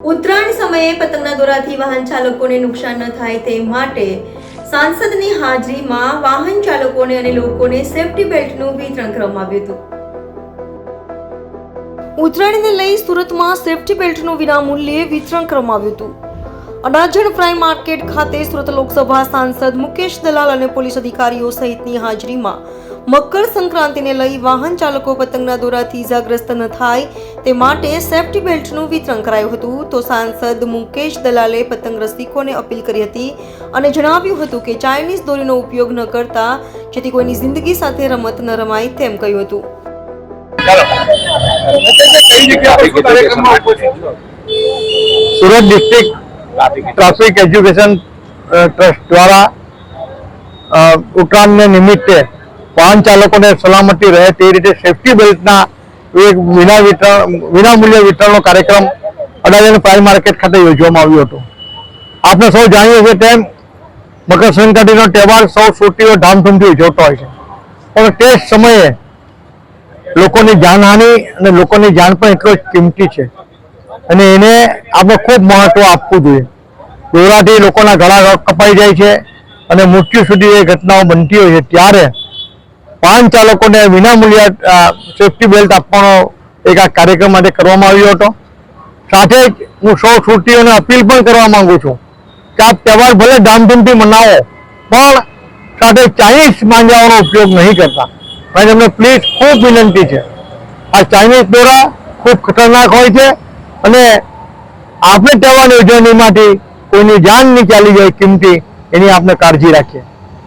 ઉત્તરાયણ સમયે પતંગના દોરાથી વાહન ચાલકોને નુકસાન ન થાય તે માટે સાંસદની હાજરીમાં વાહન ચાલકોને અને લોકોને સેફટી બેલ્ટનું વિતરણ કરવામાં આવ્યું હતું. ઉત્તરાયણને લઈ સુરતમાં સેફટી બેલ્ટનું વિનામૂલ્યે વિતરણ કરવામાં આવ્યું હતું. અડાજણ પ્રાઇમ માર્કેટ ખાતે સુરત લોકસભા સાંસદ મુકેશ દલાલ અને પોલીસ અધિકારીઓ સહિતની હાજરીમાં મકર સંક્રાંતિને લઈ વાહન ચાલકો પતંગના દોરાથી ઇજાગ્રસ્ત ન થાય તે માટે સેફ્ટી બેલ્ટનું વિતરણ કરાયું હતું તો સાંસદ મુકેશ દલાલે પતંગ રસિકોને અપીલ કરી હતી અને જણાવ્યું હતું કે ચાઇનીઝ દોરીનો ઉપયોગ ન કરતા જેથી કોઈની જિંદગી સાથે રમત ન રમાય તેમ કહ્યું હતું? Surat district traffic education trust દ્વારા ઉત્તરાયણને નિમિત્તે વાહન ચાલકોને સલામતી રહે તે રીતે સેફ્ટી બેલ્ટના એક વિના વિતરણ વિનામૂલ્ય વિતરણનો કાર્યક્રમ અડાજણ પ્રાઇમ માર્કેટ ખાતે યોજવામાં આવ્યો હતો. આપણે સૌ જાણીએ છીએ તેમ મકર સંક્રાંતિનો તહેવાર સૌ સુટીઓ ધામધૂમથી ઉજવતો હોય છે. પણ તે સમયે લોકોની જાનહાનિ અને લોકોની જાન પણ એટલો જ કિંમતી છે. અને એને આપણે ખૂબ મહત્વ આપવું જોઈએ. દોરાથી લોકોના ગળા કપાઈ જાય છે અને મૃત્યુ સુધી એ ઘટનાઓ બનતી હોય છે. ત્યારે વાહન ચાલકોને વિનામૂલ્ય સેફટી બેલ્ટ આપવાનો એક આ કાર્યક્રમ માટે કરવામાં આવ્યો હતો. સાથે જ હું સૌ સુરતીઓને અપીલ પણ કરવા માંગુ છું કે આ તહેવાર ભલે ધામધૂમથી મનાવો, પણ સાથે ચાઇનીઝ માંજાઓનો ઉપયોગ નહીં કરતા. અને તમને પ્લીઝ ખૂબ વિનંતી છે. આ ચાઇનીઝ દોરા ખૂબ ખતરનાક હોય છે અને આપણે તહેવારની ઉજવણીમાંથી કોઈની જાન નહીં ચાલી જાય, કિંમતી, એની આપણે કાળજી રાખીએ.